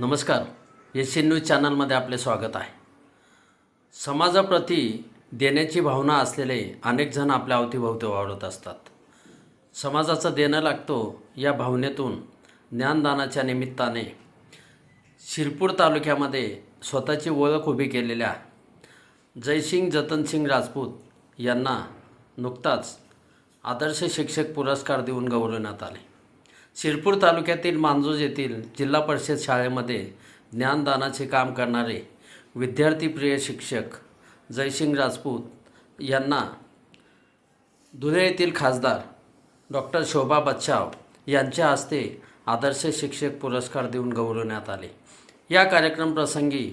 नमस्कार. S C news चॅनलमध्ये आपले स्वागत आहे. समाजाप्रती देण्याची भावना असलेले अनेक जण आपल्या अवतीभोवती वावरत असतात. समाजाचं देणं लागतो या भावनेतून ज्ञानदानाच्या निमित्ताने शिरपूर तालुक्यामध्ये स्वतःची ओळख उभी केलेल्या जयसिंग जतनसिंग राजपूत यांना नुकताच आदर्श शिक्षक पुरस्कार देऊन गौरवण्यात आले. शिरपूर तालुक्यातील मांजूज येथील जिल्हा परिषद शाळेमध्ये ज्ञानदानाचे काम करणारे विद्यार्थीप्रिय शिक्षक जयसिंग राजपूत यांना धुळे येथील खासदार डॉक्टर शोभा बच्छाव यांच्या हस्ते आदर्श शिक्षक पुरस्कार देऊन गौरवण्यात आले. या कार्यक्रमप्रसंगी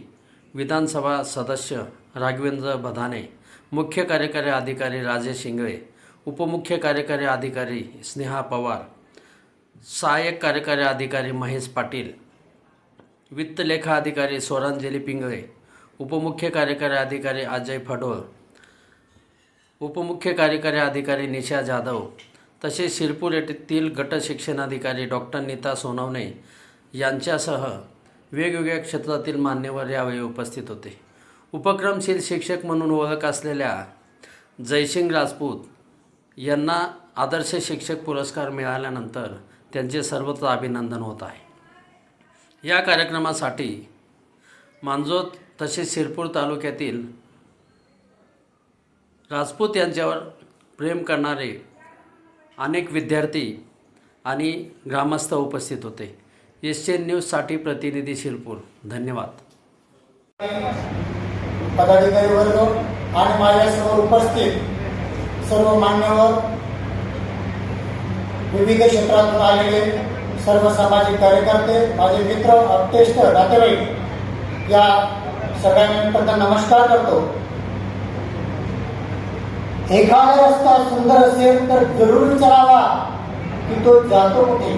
विधानसभा सदस्य राघवेंद्र बधाने मुख्य कार्यकारी अधिकारी राजेश शिंगळे उपमुख्य कार्यकारी अधिकारी स्नेहा पवार सहाय्यक कार्यकारी अधिकारी महेश पाटील वित्त लेखा अधिकारी स्वरांजली पिंगळे उपमुख्य कार्यकारी अधिकारी अजय फडोळ उपमुख्य कार्यकारी अधिकारी निशा जाधव तसेच शिरपूर येथील गट शिक्षणाधिकारी डॉक्टर नीता सोनवणे यांच्यासह वेगवेगळ्या क्षेत्रातील मान्यवर यावेळी उपस्थित होते. उपक्रमशील शिक्षक म्हणून ओळख असलेल्या जयसिंग राजपूत यांना आदर्श शिक्षक पुरस्कार मिळाल्यानंतर त्यांचे सर्वत्र अभिनंदन होत आहे. या कार्यक्रमासाठी मांजोत तसेच शिरपूर तालुक्यातील राजपूत यांच्यावर प्रेम करणारे अनेक विद्यार्थी आणि ग्रामस्थ उपस्थित होते. एस एन न्यूजसाठी प्रतिनिधी शिरपूर. धन्यवाद. पदाधिकारी वर्ग आणि माझ्यासमोर उपस्थित सर्व मान्यवर विविध क्षेत्रातून आलेले सर्व सामाजिक कार्यकर्ते माझे मित्र अप्तेष्ट नातेवाईक या सगळ्यांना नमस्कार करतो. एखादा रस्ता सुंदर असेल तर जरूर विचारावा की तो जातो कुठे.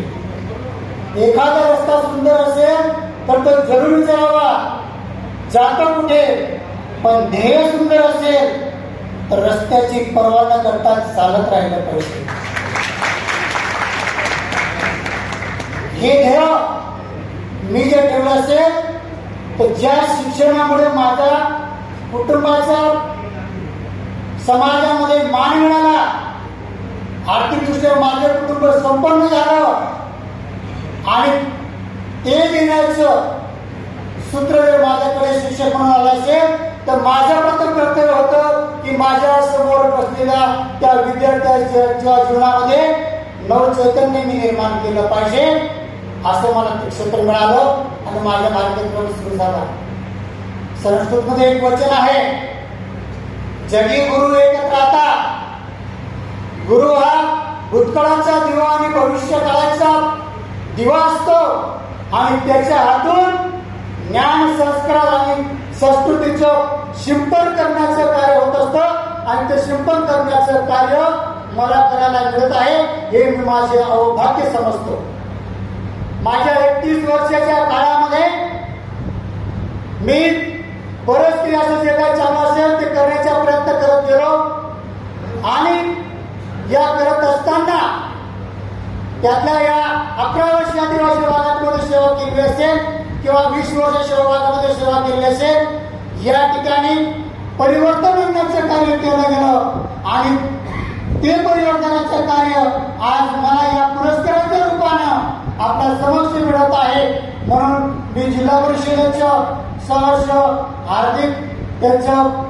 एखादा रस्ता सुंदर असेल तर तो जरूर विचारावा जातो कुठे. पण ध्येय सुंदर असेल तर रस्त्याची पर्वा न करता चालत राहिलं पाहिजे. हे ध्येय मी जे ठेवलं असेल तर ज्या शिक्षणामुळे माझा कुटुंबाचा समाजामध्ये मान मिळाला आर्थिकदृष्ट्या माझं कुटुंब संपन्न झालं आणि ते देण्याचं सूत्र जर माझ्याकडे शिक्षक म्हणून आलं असेल तर माझं प्रथम कर्तव्य होतं की माझ्यासमोर बसलेल्या त्या विद्यार्थ्याच्या जीवनामध्ये नवचैतन्य मी निर्माण केलं पाहिजे. असं मला ते क्षेत्र मिळालं आणि माझ्या मार्गदर्शन सुरू झाला. संस्कृतमध्ये एक वचन आहे. जगी गुरु एकत्र आता. गुरु हा भूतकाळाचा दिवा आणि भविष्य काळाचा दिवा असतो. आणि त्याच्या हातून ज्ञान संस्कार आणि संस्कृतीचं शिंपण करण्याचं कार्य होत असतं. आणि ते शिंपण करण्याचं कार्य मला करायला मिळत आहे हे मी माझे अवभाग्य समजतो. माझ्या एकतीस वर्षाच्या काळामध्ये मी बरंच असं जे काही चालू असेल ते करण्याचा प्रयत्न करत गेलो. आणि या करत असताना त्यातल्या या अकरा वर्ष आदिवासी भागामध्ये सेवा केली असेल किंवा वीस वर्ष सेवा भागामध्ये सेवा केली असेल या ठिकाणी परिवर्तन आणण्याचं कार्य केलं गेलं आणि ते परिवर्तनाचं कार्य आज मला या पुरस्काराच्या रूपानं आपल्या समक्ष मिळत आहे म्हणून मी जिल्हा परिषदेचं सहर्ष हार्दिक त्यांचं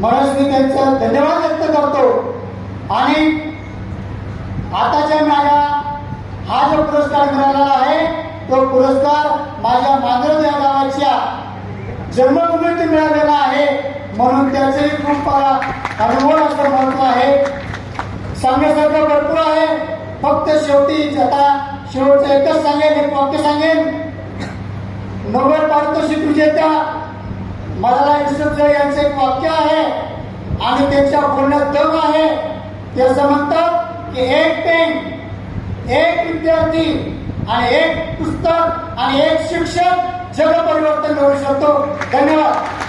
मनस्वी त्यांचा धन्यवाद व्यक्त करतो. आणि आताच्या माझ्या हा जो पुरस्कार मिळालेला आहे तो पुरस्कार माझ्या मांजरद या गावाच्या जन्मभूमीत मिळालेला आहे. म्हणून त्याचंही खूप मला अनुभव असं महत्त्व आहे. सांगण्यासारखं भरपूर आहे. फक्त शेवटी आता शेवटचं एकच सांगेन एक वाक्य सांगेन. नोबेल पारितोषिक विजेत्या मला युसुफ यांचं एक वाक्य आहे आणि त्यांच्या बोलण्यात दम आहे. ते असं म्हणतात की एक पेन एक विद्यार्थी आणि एक पुस्तक आणि एक शिक्षक जग परिवर्तन करू शकतो. धन्यवाद.